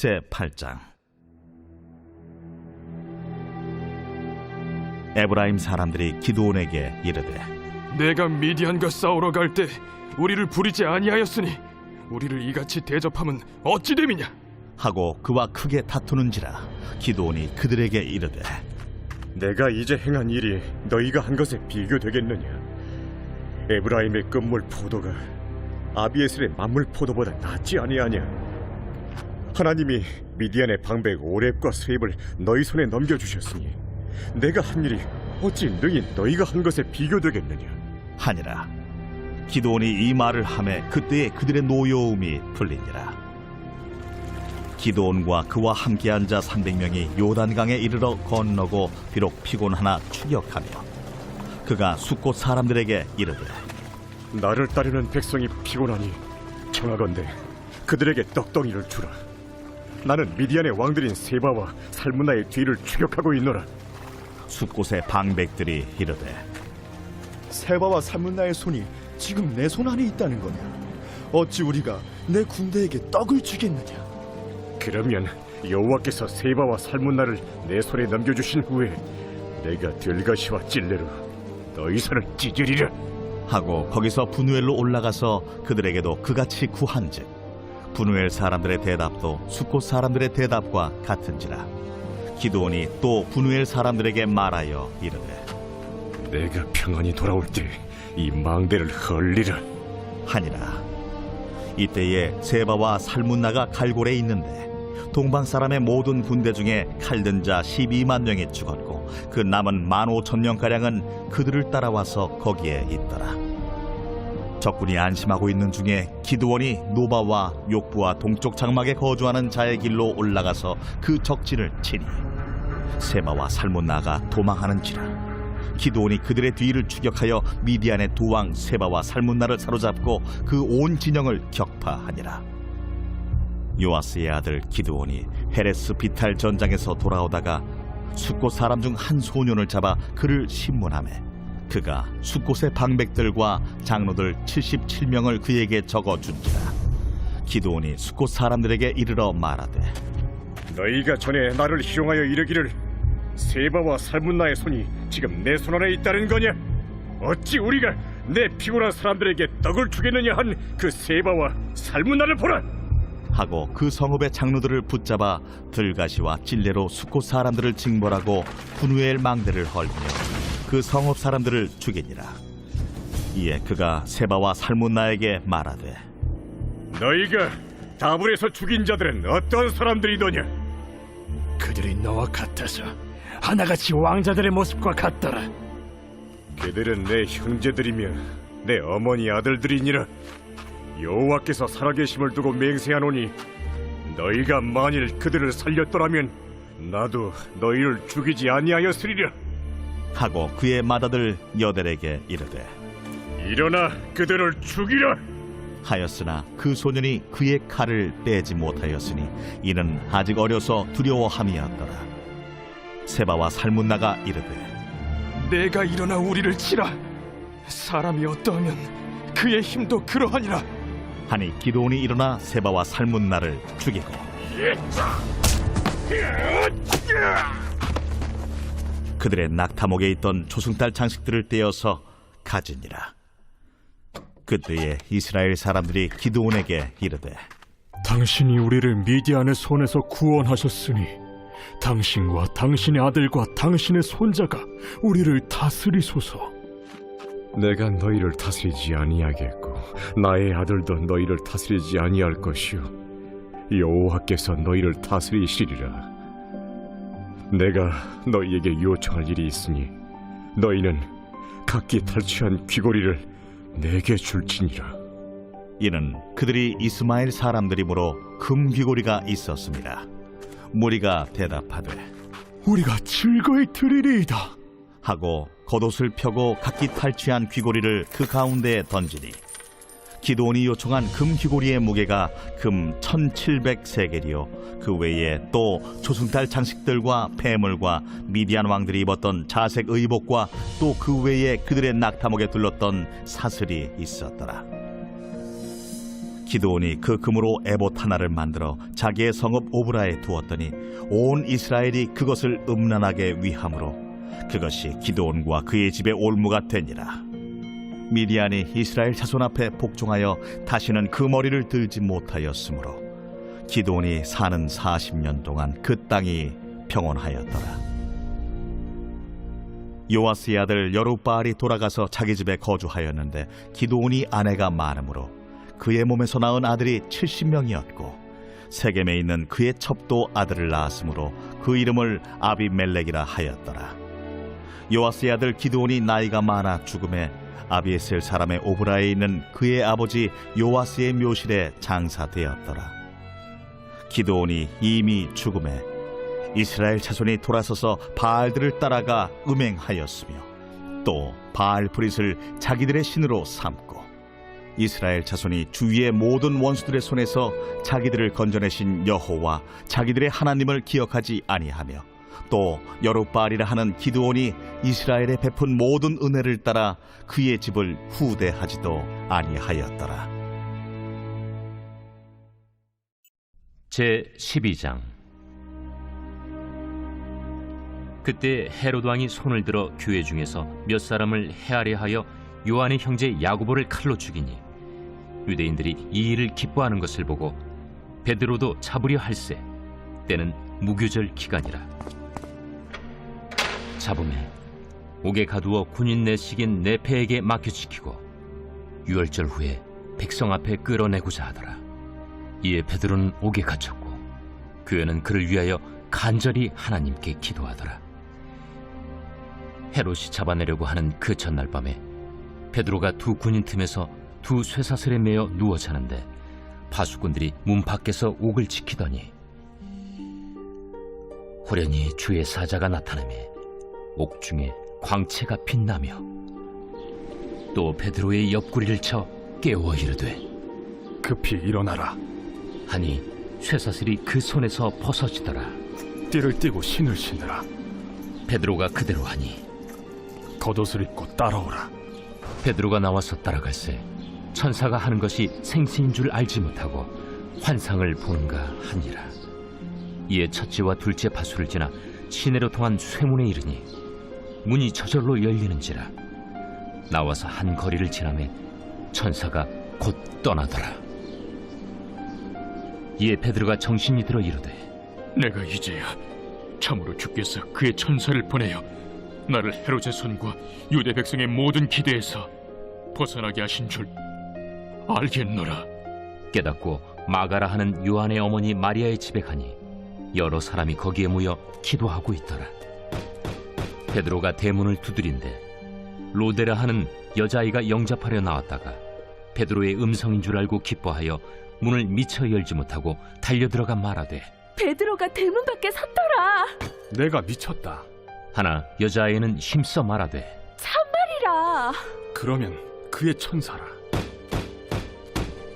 제8장 에브라임 사람들이 기드온에게 이르되 내가 미디안과 싸우러 갈 때 우리를 부리지 아니하였으니 우리를 이같이 대접함은 어찌 됨이냐? 하고 그와 크게 다투는지라 기드온이 그들에게 이르되 내가 이제 행한 일이 너희가 한 것에 비교되겠느냐? 에브라임의 끝물 포도가 아비에셀의 만물 포도보다 낫지 아니하냐? 하나님이 미디안의 방백 오렙과 스웹을 너희 손에 넘겨주셨으니 내가 한 일이 어찌 능히 너희가 한 것에 비교되겠느냐? 하니라 기드온이 이 말을 하매 그때에 그들의 노여움이 풀리니라 기드온과 그와 함께한 자 300명이 요단강에 이르러 건너고 비록 피곤하나 추격하며 그가 숫곳 사람들에게 이르되 나를 따르는 백성이 피곤하니 청하건대 그들에게 떡덩이를 주라. 나는 미디안의 왕들인 세바와 살문나의 뒤를 추격하고 있노라. 숫곳의 방백들이 이르되 세바와 살문나의 손이 지금 내 손 안에 있다는 거냐? 어찌 우리가 내 군대에게 떡을 주겠느냐? 그러면 여호와께서 세바와 살문나를 내 손에 넘겨주신 후에 내가 들가시와 찔레로 너희 손을 찢으리라. 하고 거기서 분우엘로 올라가서 그들에게도 그같이 구한즉 분우엘 사람들의 대답도 숫곳 사람들의 대답과 같은지라 기드온이 또 분우엘 사람들에게 말하여 이르되 내가 평안히 돌아올 때 이 망대를 헐리라. 하니라 이때에 세바와 살문나가 갈골에 있는데 동방 사람의 모든 군대 중에 칼든 자 12만 명이 죽었고 그 남은 1만 5천 명 가량은 그들을 따라와서 거기에 있더라. 적군이 안심하고 있는 중에 기드원이 노바와 욕부와 동쪽 장막에 거주하는 자의 길로 올라가서 그 적진을 치니 세바와 살문나가 도망하는지라. 기드온이 그들의 뒤를 추격하여 미디안의 두 왕 세바와 살문나를 사로잡고 그 온 진영을 격파하니라. 요아스의 아들 기드온이 헤레스 비탈 전장에서 돌아오다가 숫곳 사람 중 한 소년을 잡아 그를 신문하매 그가 숫곳의 방백들과 장로들 77명을 그에게 적어준지라 기드온이 숫곳 사람들에게 이르러 말하되 너희가 전에 나를 희롱하여 이르기를 세바와 살문나의 손이 지금 내 손 안에 있다는 거냐? 어찌 우리가 내 피곤한 사람들에게 떡을 주겠느냐 한 그 세바와 살문나를 보라. 하고 그 성읍의 장로들을 붙잡아 들가시와 찔레로 숫곳 사람들을 징벌하고 분우엘 망대를 헐며 그 성읍 사람들을 죽이니라 이에 그가 세바와 살문나에게 말하되 너희가 다불에서 죽인 자들은 어떤 사람들이더냐? 그들이 너와 같아서 하나같이 왕자들의 모습과 같더라. 그들은 내 형제들이며 내 어머니 아들들이니라. 여호와께서 살아계심을 두고 맹세하노니 너희가 만일 그들을 살렸더라면 나도 너희를 죽이지 아니하였으리라. 하고 그의 맏아들 여델에게 이르되 일어나 그들을 죽이라. 하였으나 그 소년이 그의 칼을 빼지 못하였으니 이는 아직 어려서 두려워함이었더라 세바와 살문나가 이르되 내가 일어나 우리를 치라. 사람이 어떠하면 그의 힘도 그러하니라. 하니 기도온이 일어나 세바와 살문나를 죽이고 그들의 낙타목에 있던 조승달 장식들을 떼어서 가지니라. 그때에 이스라엘 사람들이 기도온에게 이르되 당신이 우리를 미디안의 손에서 구원하셨으니 당신과 당신의 아들과 당신의 손자가 우리를 다스리소서. 내가 너희를 다스리지 아니하겠고 나의 아들도 너희를 다스리지 아니할 것이요. 여호와께서 너희를 다스리시리라 내가 너희에게 요청할 일이 있으니 너희는 각기 탈취한 귀고리를 내게 줄지니라 이는 그들이 이스마엘 사람들이므로 금 귀고리가 있었습니다 무리가 대답하되 우리가 즐거이 드리리이다. 하고 겉옷을 펴고 각기 탈취한 귀고리를 그 가운데에 던지니 기도온이 요청한 금 귀고리의 무게가 금 1700세겔이요 그 외에 또 조승달 장식들과 폐물과 미디안 왕들이 입었던 자색 의복과 또 그 외에 그들의 낙타목에 둘렀던 사슬이 있었더라 기드온이 그 금으로 에봇 하나를 만들어 자기의 성읍 오브라에 두었더니 온 이스라엘이 그것을 음란하게 위함으로 그것이 기드온과 그의 집의 올무가 되니라. 미디안이 이스라엘 자손 앞에 복종하여 다시는 그 머리를 들지 못하였으므로 기드온이 사는 40년 동안 그 땅이 평온하였더라. 요아스의 아들 여룻바알이 돌아가서 자기 집에 거주하였는데 기드온이 아내가 많으므로 그의 몸에서 낳은 아들이 70명이었고 세겜에 있는 그의 첩도 아들을 낳았으므로 그 이름을 아비멜렉이라 하였더라. 요아스의 아들 기드온이 나이가 많아 죽음에 아비에셀 사람의 오브라에 있는 그의 아버지 요아스의 묘실에 장사되었더라. 기드온이 이미 죽음에 이스라엘 자손이 돌아서서 바알들을 따라가 음행하였으며 또 바알 브릿을 자기들의 신으로 삼고 이스라엘 자손이 주위의 모든 원수들의 손에서 자기들을 건져내신 여호와 자기들의 하나님을 기억하지 아니하며 또 여룻바알이라 하는 기드온이 이스라엘에 베푼 모든 은혜를 따라 그의 집을 후대하지도 아니하였더라. 제 12장 그때 헤롯 왕이 손을 들어 교회 중에서 몇 사람을 해하려 하여 요한의 형제 야고보를 칼로 죽이니 유대인들이 이 일을 기뻐하는 것을 보고 베드로도 잡으려 할세 때는 무교절 기간이라 잡음에 옥에 가두어 군인 내식인 네페에게 맡겨지키고 유월절 후에 백성 앞에 끌어내고자 하더라 이에 베드로는 옥에 갇혔고 교회는 그를 위하여 간절히 하나님께 기도하더라. 헤롯이 잡아내려고 하는 그 전날 밤에 베드로가 두 군인 틈에서 두 쇠사슬에 매어 누워 자는데 파수꾼들이 문 밖에서 옥을 지키더니 호련히 주의 사자가 나타나매 옥 중에 광채가 빛나며 또 베드로의 옆구리를 쳐 깨워 이르되 급히 일어나라. 하니 쇠사슬이 그 손에서 벗어지더라. 띠를 띠고 신을 신으라. 베드로가 그대로 하니 겉옷을 입고 따라오라. 베드로가 나와서 따라갈새 천사가 하는 것이 생시인 줄 알지 못하고 환상을 보는가 하니라. 이에 첫째와 둘째 파수를 지나 시내로 통한 쇠문에 이르니 문이 저절로 열리는지라 나와서 한 거리를 지나매 천사가 곧 떠나더라. 이에 베드로가 정신이 들어 이르되 내가 이제야 참으로 주께서 그의 천사를 보내어 나를 헤롯의 손과 유대 백성의 모든 기대에서 벗어나게 하신 줄 알겠노라. 깨닫고 마가라 하는 요한의 어머니 마리아의 집에 가니 여러 사람이 거기에 모여 기도하고 있더라. 베드로가 대문을 두드린데 로데라 하는 여자아이가 영접하려 나왔다가 베드로의 음성인 줄 알고 기뻐하여 문을 미처 열지 못하고 달려 들어가 말하되 베드로가 대문 밖에 섰더라. 내가 미쳤다. 하나 여자아이는 힘써 말하되 참말이라. 그러면 그의 천사라.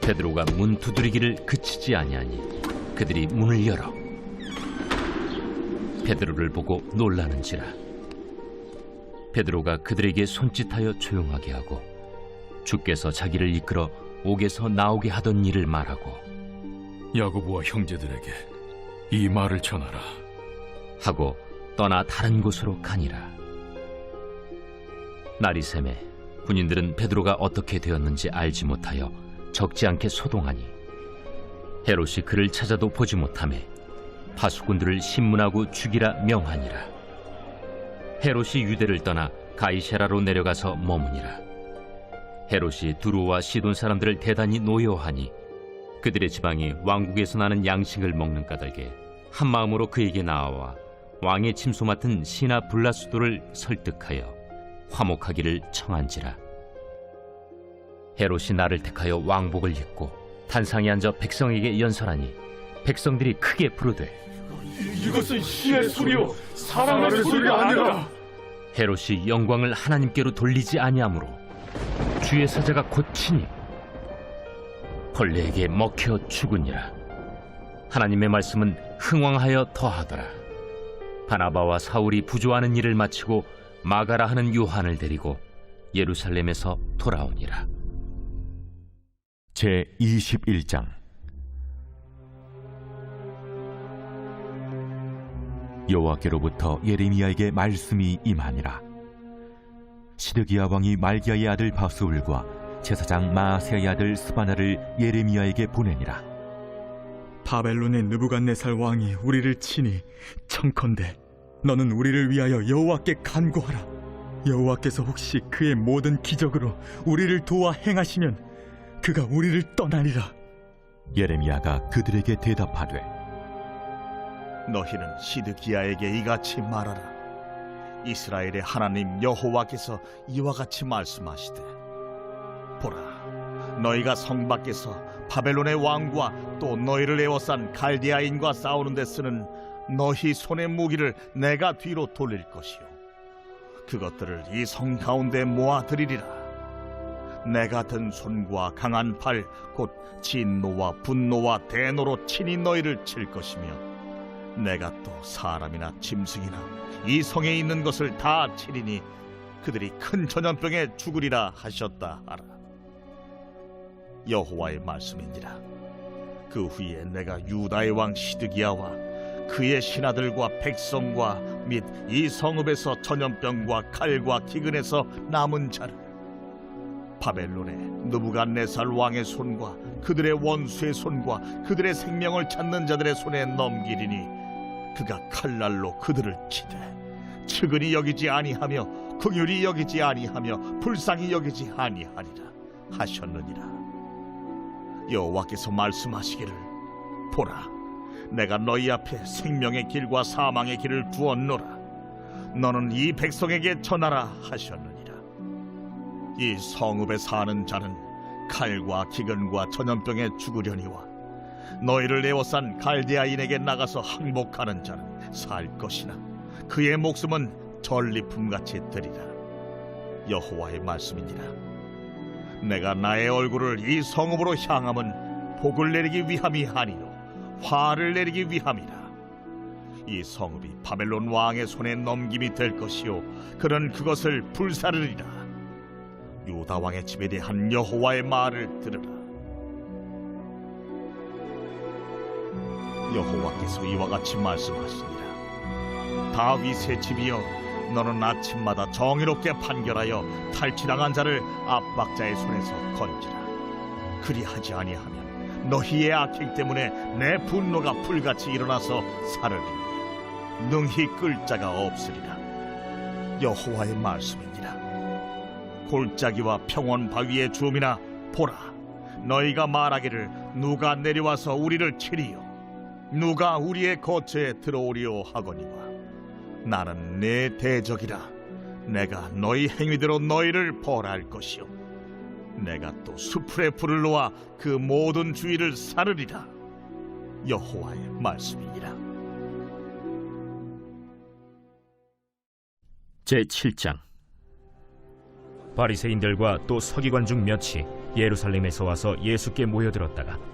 베드로가 문 두드리기를 그치지 아니하니 그들이 문을 열어 베드로를 보고 놀라는지라 베드로가 그들에게 손짓하여 조용하게 하고 주께서 자기를 이끌어 옥에서 나오게 하던 일을 말하고 야고보와 형제들에게 이 말을 전하라. 하고 떠나 다른 곳으로 가니라 날이 새매 군인들은 베드로가 어떻게 되었는지 알지 못하여 적지 않게 소동하니 헤롯이 그를 찾아도 보지 못하매 파수꾼들을 신문하고 죽이라 명하니라 헤롯이 유대를 떠나 가이세라로 내려가서 머무니라. 헤롯이 두루와 시돈 사람들을 대단히 노여하니 그들의 지방이 왕국에서 나는 양식을 먹는 까닭에 한 마음으로 그에게 나아와 왕의 침소 맡은 시나 블라수도를 설득하여 화목하기를 청한지라. 헤롯이 나를 택하여 왕복을 입고 단상에 앉아 백성에게 연설하니 백성들이 크게 부르되 이것은 신의 소리요. 사람의 소리가 아니라. 헤롯이 영광을 하나님께로 돌리지 아니하므로 주의 사자가 곧치니 벌레에게 먹혀 죽으니라. 하나님의 말씀은 흥왕하여 더하더라. 바나바와 사울이 부조하는 일을 마치고 마가라 하는 요한을 데리고 예루살렘에서 돌아오니라. 제 21장 여호와께로부터 예레미야에게 말씀이 임하니라. 시드기야 왕이 말기야의 아들 바수울과 제사장 마아세야의 아들 스바나를 예레미야에게 보내니라. 바벨론의 느부갓네살 왕이 우리를 치니 청컨대 너는 우리를 위하여 여호와께 간구하라. 여호와께서 혹시 그의 모든 기적으로 우리를 도와 행하시면 그가 우리를 떠나리라. 예레미야가 그들에게 대답하되 너희는 시드기야에게 이같이 말하라. 이스라엘의 하나님 여호와께서 이와 같이 말씀하시되 보라 너희가 성 밖에서 바벨론의 왕과 또 너희를 에워싼 갈디아인과 싸우는 데 쓰는 너희 손의 무기를 내가 뒤로 돌릴 것이요 그것들을 이 성 가운데 모아들이리라 내가 든 손과 강한 팔 곧 진노와 분노와 대노로 친히 너희를 칠 것이며 내가 또 사람이나 짐승이나 이 성에 있는 것을 다 치리니 그들이 큰 전염병에 죽으리라 하셨다 하라. 여호와의 말씀이니라. 그 후에 내가 유다의 왕 시드기야와 그의 신하들과 백성과 및 이 성읍에서 전염병과 칼과 기근에서 남은 자를 바벨론의 느부갓네살 왕의 손과 그들의 원수의 손과 그들의 생명을 찾는 자들의 손에 넘기리니 그가 칼날로 그들을 치되 측은히 여기지 아니하며 긍휼히 여기지 아니하며 불쌍히 여기지 아니하리라 하셨느니라. 여호와께서 말씀하시기를 보라 내가 너희 앞에 생명의 길과 사망의 길을 두었노라. 너는 이 백성에게 전하라 하셨느니라. 이 성읍에 사는 자는 칼과 기근과 전염병에 죽으려니와 너희를 에워싼 갈대아인에게 나가서 항복하는 자는 살 것이나 그의 목숨은 전리품같이 되리라. 여호와의 말씀이니라. 내가 나의 얼굴을 이 성읍으로 향함은 복을 내리기 위함이 아니요 화를 내리기 위함이라. 이 성읍이 바벨론 왕의 손에 넘김이 될 것이요 그는 그것을 불사르리라. 유다 왕의 집에 대한 여호와의 말을 들으라 여호와께서 이와 같이 말씀하시니라 다윗의 집이여 너는 아침마다 정의롭게 판결하여 탈취당한 자를 압박자의 손에서 건지라. 그리하지 아니하면 너희의 악행 때문에 내 분노가 불같이 일어나서 사르리니 능히 끌 자가 없으리라. 여호와의 말씀이니라 골짜기와 평원 바위의 주음이나 보라 너희가 말하기를 누가 내려와서 우리를 치리요 누가 우리의 거처에 들어오리요 하거니와 나는 내 대적이라. 내가 너희 행위대로 너희를 벌할 것이요 내가 또 수풀에 불을 놓아 그 모든 주위를 사르리라. 여호와의 말씀이니라. 제 7장. 바리새인들과 또 서기관 중 몇이 예루살렘에서 와서 예수께 모여들었다가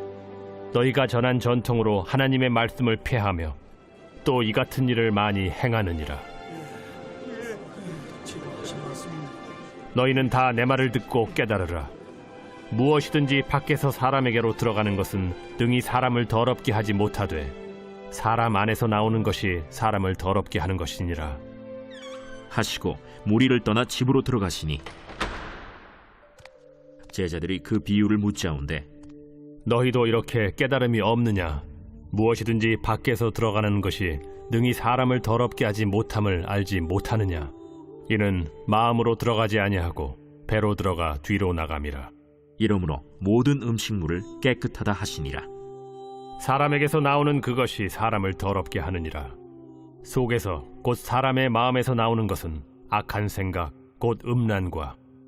너희가 전한 전통으로 하나님의 말씀을 폐하며 또 이 같은 일을 많이 행하느니라. 너희는 다 내 말을 듣고 깨달으라. 무엇이든지 밖에서 사람에게로 들어가는 것은 능히 사람을 더럽게 하지 못하되 사람 안에서 나오는 것이 사람을 더럽게 하는 것이니라. 하시고 무리를 떠나 집으로 들어가시니 제자들이 그 비유를 묻자온데 너희도 이렇게 깨달음이 없느냐? 무엇이든지 밖에서 들어가는 것이 능히 사람을 더럽게 하지 못함을 알지 못하느냐? 이는 마음으로 들어가지 아니하고 배로 들어가 뒤로 나감이라. 이러므로 모든 음식물을 깨끗하다 하시니라 사람에게서 나오는 그것이 사람을 더럽게 하느니라. 속에서 곧 사람의 마음에서 나오는 것은 악한 생각, 곧 음란과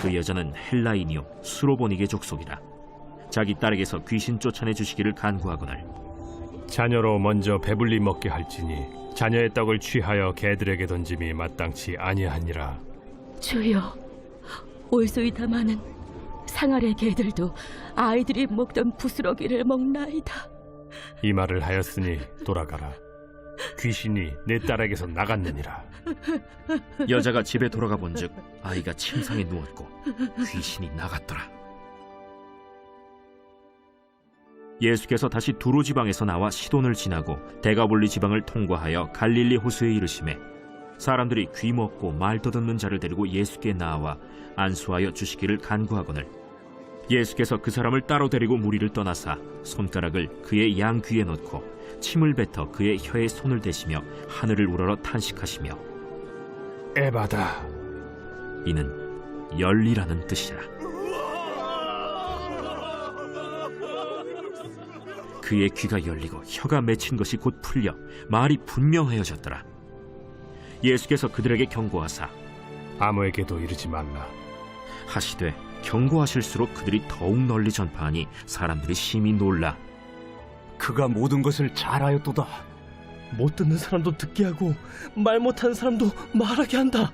그 여자는 헬라인이요 수로보니게 족속이라. 자기 딸에게서 귀신 쫓아내 주시기를 간구하거늘 자녀로 먼저 배불리 먹게 할지니 자녀의 떡을 취하여 개들에게 던짐이 마땅치 아니하니라. 주여, 올소이다 마는 상아래 개들도 아이들이 먹던 부스러기를 먹나이다. 이 말을 하였으니 돌아가라. 귀신이 내 딸에게서 나갔느니라. 여자가 집에 돌아가 본즉 아이가 침상에 누웠고 귀신이 나갔더라. 예수께서 다시 두로 지방에서 나와 시돈을 지나고 대가볼리 지방을 통과하여 갈릴리 호수에 이르심에 사람들이 귀 먹고 말 더듬는 자를 데리고 예수께 나와 안수하여 주시기를 간구하거늘 예수께서 그 사람을 따로 데리고 무리를 떠나사 손가락을 그의 양 귀에 넣고 침을 뱉어 그의 혀에 손을 대시며 하늘을 우러러 탄식하시며 에바다. 이는 열리라는 뜻이라. 그의 귀가 열리고 혀가 맺힌 것이 곧 풀려 말이 분명하여졌더라. 예수께서 그들에게 경고하사 아무에게도 이르지 말라. 하시되 경고하실수록 그들이 더욱 널리 전파하니 사람들이 심히 놀라 그가 모든 것을 잘 하였도다. 못 듣는 사람도 듣게 하고 말 못하는 사람도 말하게 한다.